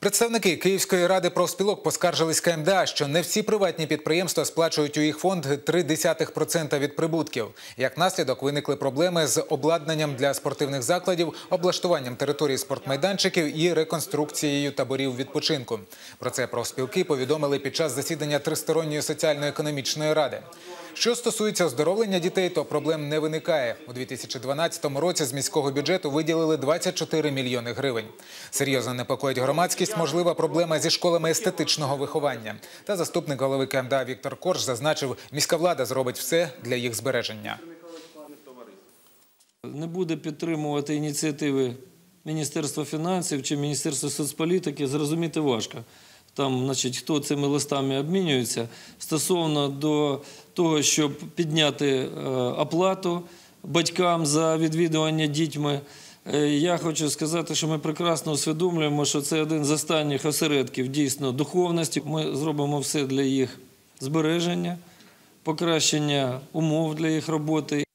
Представники Київської ради профспілок поскаржились КМДА, що не всі приватні підприємства сплачують у їх фонд 0,3% від прибутків. Як наслідок виникли проблеми з обладнанням для спортивних закладів, облаштуванням території спортмайданчиків і реконструкцією таборів відпочинку. Про це профспілки повідомили під час засідання Тристоронньої соціально-економічної ради. Що стосується оздоровлення дітей, то проблем не виникає. У 2012 році з міського бюджету виділили 24 мільйони гривень. Серйозно непокоїть громадськість можлива проблема зі школами естетичного виховання. Та заступник голови КМДА Віктор Корж зазначив, міська влада зробить все для їх збереження. не буде підтримувати ініціативи Міністерства фінансів чи Міністерства соцполітики, зрозуміти важко. Там, значить, хто цими листами обмінюється стосовно до того, щоб підняти е, оплату батькам за відвідування дітьми. Е, Я хочу сказати, що ми прекрасно усвідомлюємо, що це один з останніх осередків дійсно духовності. Ми зробимо все для їх збереження, покращення умов для їх роботи.